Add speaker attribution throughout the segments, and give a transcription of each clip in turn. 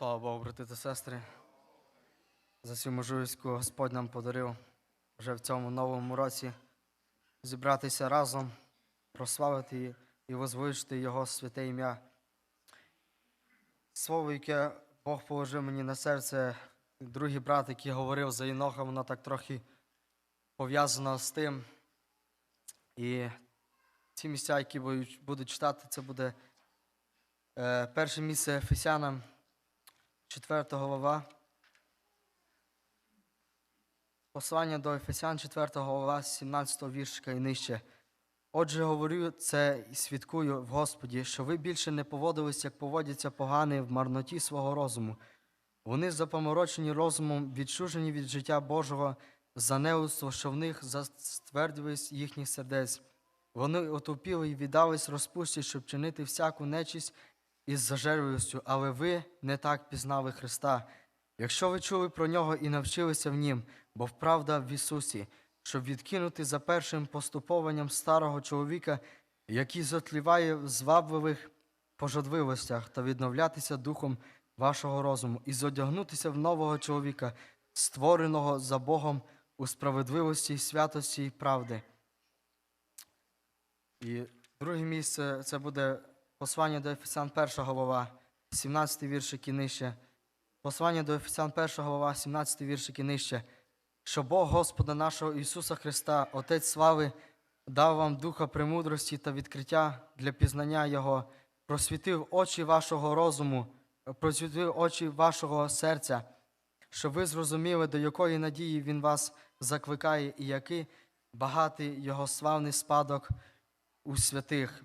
Speaker 1: Слава Богу, брати та сестри. За цю можливість, Господь нам подарив вже в цьому новому році зібратися разом, прославити і возвеличити Його святе ім'я. Слово, яке Бог положив мені на серце, другий брат, який говорив за Іноха, воно так трохи пов'язано з тим. І ці місця, які будуть читати, це буде е, перше місце Ефесянам, 4 глава. Послання до Ефесян, 4 глава, 17 віршика і нижче. Отже, говорю це і свідкую в Господі, що ви більше не поводились, як поводяться погані в марноті свого розуму. Вони запоморочені розумом, відчужені від життя Божого, за неудство, що в них заствердились їхніх сердець. Вони отупіли і віддались розпусті, щоб чинити всяку нечість із зажерливістю, але ви не так пізнали Христа. Якщо ви чули про нього і навчилися в нім, бо вправда в Ісусі, щоб відкинути за першим поступованням старого чоловіка, який затліває в звабливих пожадливостях, та відновлятися духом вашого розуму, і зодягнутися в нового чоловіка, створеного за Богом у справедливості, святості і правди. І друге місце це буде послання до Ефесян 1 глава, 17 віршик і нижче. Послання до Ефесян 1 глава, 17 віршик і нижче. Що Бог Господа нашого Ісуса Христа, Отець слави, дав вам духа премудрості та відкриття для пізнання Його, просвітив очі вашого розуму, просвітив очі вашого серця, щоб ви зрозуміли, до якої надії Він вас закликає, і який багатий Його славний спадок у святих.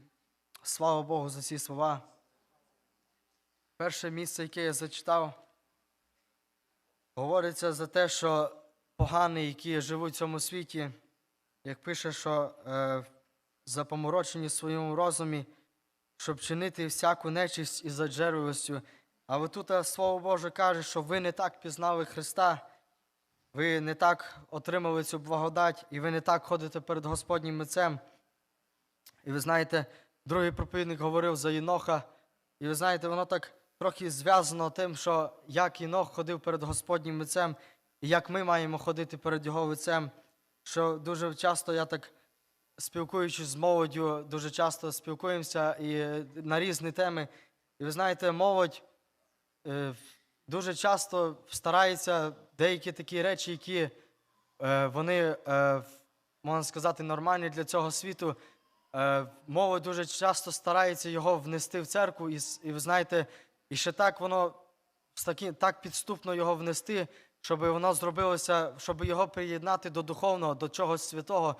Speaker 1: Слава Богу за ці слова. Перше місце, яке я зачитав, говориться за те, що погані, які живуть в цьому світі, як пише, що е, запоморочені в своєму розумі, щоб чинити всяку нечисть із заджерливістю. Але тут е, Слово Боже каже, що ви не так пізнали Христа, ви не так отримали цю благодать, і ви не так ходите перед Господнім митцем. І ви знаєте, другий проповідник говорив за Єноха, і ви знаєте, воно так трохи зв'язано тим, що як Єнох ходив перед Господнім лицем, і як ми маємо ходити перед Його лицем. Що дуже часто я так спілкуючись з молоддю, дуже часто спілкуємося і на різні теми. І ви знаєте, молодь е, дуже часто старається деякі такі речі, які е, вони, е, можна сказати, нормальні для цього світу. Е, Молодь дуже часто старається його внести в церкву, і, і ви знаєте, і ще так воно так підступно його внести, щоб воно зробилося, щоб його приєднати до духовного, до чогось святого.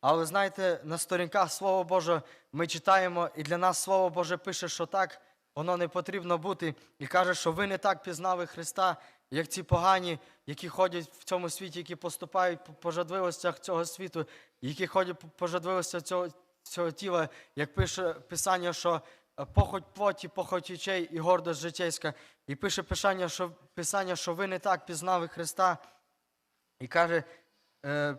Speaker 1: Але знаєте, на сторінках Слова Боже ми читаємо, і для нас Слово Боже пише, що так воно не потрібно бути, і каже, що ви не так пізнали Христа, як ці погані, які ходять в цьому світі, які поступають по пожадливостях цього світу, які ходять по пожадливостях цього, цього тіла, як пише Писання, що е, похоть плоті, похоть очей і гордость житейська. І пише Писання, що, Писання, що ви не так пізнали Христа. І каже е,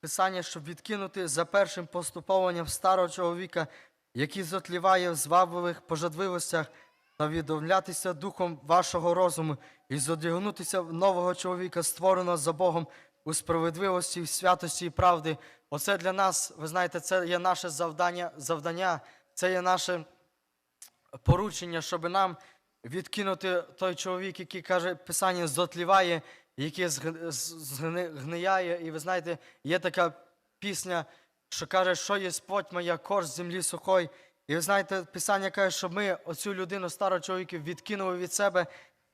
Speaker 1: Писання, щоб відкинути за першим поступованням старого чоловіка, який затліває в звабливих пожадливостях, та відомлятися духом вашого розуму і зодягнутися в нового чоловіка, створеного за Богом у справедливості, в святості і правди. Оце для нас, ви знаєте, це є наше завдання, завдання це є наше поручення, щоб нам відкинути той чоловік, який каже, Писання зотліває, який зг- з- згни- гнияє. І ви знаєте, є така пісня, що каже, що є плоть моя, корж землі сухой. І ви знаєте, Писання каже, щоб ми оцю людину, старого чоловіка, відкинули від себе,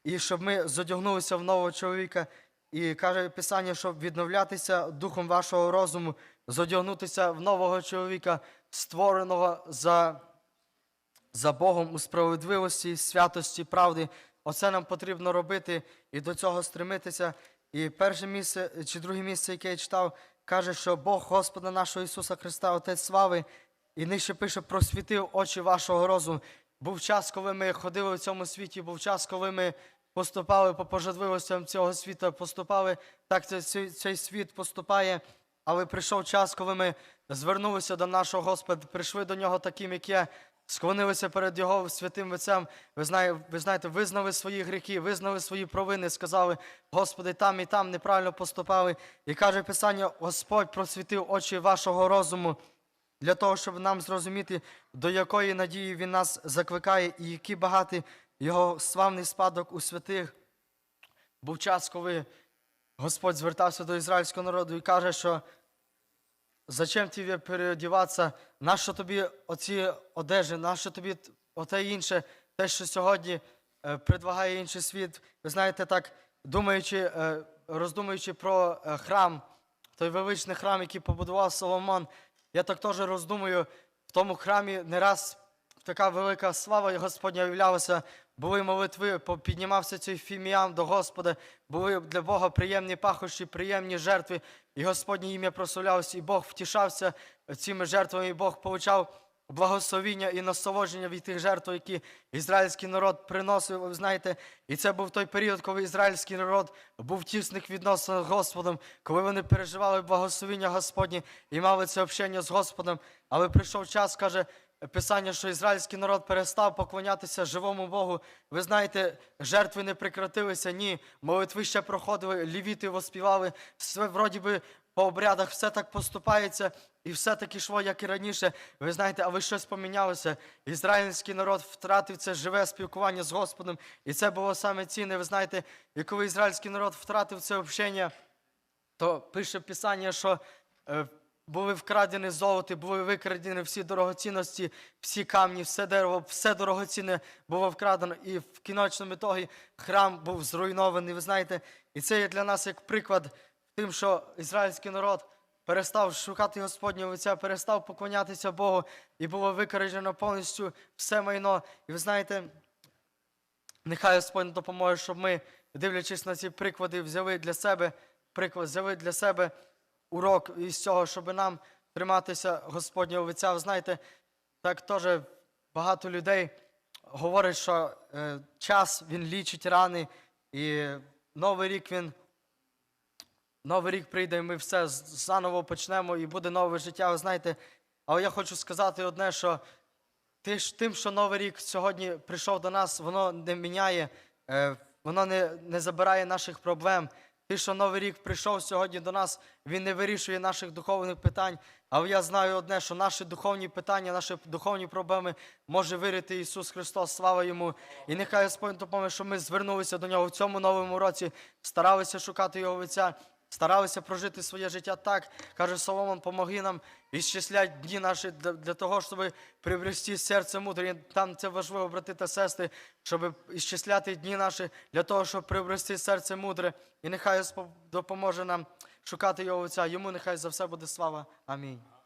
Speaker 1: і щоб ми зодягнулися в нового чоловіка. І каже Писання, щоб відновлятися духом вашого розуму, зодягнутися в нового чоловіка, створеного за за Богом у справедливості, святості, правди. Оце нам потрібно робити і до цього стремитися. І перше місце чи друге місце, яке я читав, каже, що Бог Господа нашого Ісуса Христа, Отець слави, і нижче пише, просвітив очі вашого розуму. Був час, коли ми ходили в цьому світі, був час, коли ми поступали по пожадливостям цього світу, поступали, так цей, цей, світ поступає. Але прийшов час, коли ми звернулися до нашого Господа, прийшли до нього таким, як є, склонилися перед Його святим Отцем. Ви знаєте, ви знаєте, визнали свої гріхи, визнали свої провини, сказали, Господи, там і там неправильно поступали. І каже Писання, Господь просвітив очі вашого розуму для того, щоб нам зрозуміти, до якої надії Він нас закликає, і який багатий його славний спадок у святих. Був час, коли Господь звертався до ізраїльського народу і каже, що зачем тобі переодіватися, нащо тобі оці одежі, нащо тобі оте інше, те, що сьогодні е, предлагає інший світ. Ви знаєте, так думаючи, е, роздумуючи про е, храм, той величний храм, який побудував Соломон, я так теж роздумую, в тому храмі не раз така велика слава Господня являлася, були молитви, піднімався цей фіміам до Господа, були для Бога приємні пахощі, приємні жертви, і Господнє ім'я прославлялося, і Бог втішався цими жертвами, і Бог получав благословіння і насолодження від тих жертв, які ізраїльський народ приносив, ви знаєте, і це був той період, коли ізраїльський народ був в тісних відносинах з Господом, коли вони переживали благословіння Господні і мали це общення з Господом. Але прийшов час, каже Писання, що ізраїльський народ перестав поклонятися живому Богу. Ви знаєте, жертви не прекратилися, ні. Молитви ще проходили, лівіти воспівали, все вроді би по обрядах все так поступається, і все так ішло, як і раніше. Ви знаєте, але щось помінялося. Ізраїльський народ втратив це живе спілкування з Господом, і це було саме цінне. Ви знаєте, і коли ізраїльський народ втратив це общення, то пише Писання, що е, були вкрадені золоті, були викрадені всі дорогоцінності, всі камні, все дерево, все дорогоцінне було вкрадено. І в кіночному ітогі храм був зруйнований. Ви знаєте, і це є для нас як приклад тим, що ізраїльський народ перестав шукати Господнього лиця, перестав поклонятися Богу, і було викрадено повністю все майно. І ви знаєте, Нехай Господь допоможе, щоб ми, дивлячись на ці приклади, взяли для себе приклад, взяли для себе урок із цього, щоб нам триматися Господнього лиця. Ви знаєте, так теж багато людей говорять, що е, час він лічить рани, і новий рік він. Новий рік прийде, і ми все заново почнемо, і буде нове життя. Ви знаєте, але я хочу сказати одне, що тим, що Новий рік сьогодні прийшов до нас, воно не міняє, е, воно не, не забирає наших проблем. Ти, що Новий рік прийшов сьогодні до нас, він не вирішує наших духовних питань. Але я знаю одне, що наші духовні питання, наші духовні проблеми може вирити Ісус Христос, слава Йому. І нехай Господь допоможе, що ми звернулися до Нього в цьому новому році, старалися шукати Його лиця, старалися прожити своє життя так. Каже Соломон, помоги нам ісчислять дні наші для, того, щоб приобрести серце мудре. Там це важливо, брати та сестри, щоб ісчисляти дні наші для того, щоб приобрести серце мудре. І нехай Господь допоможе нам шукати його лиця. Йому нехай за все буде слава. Амінь.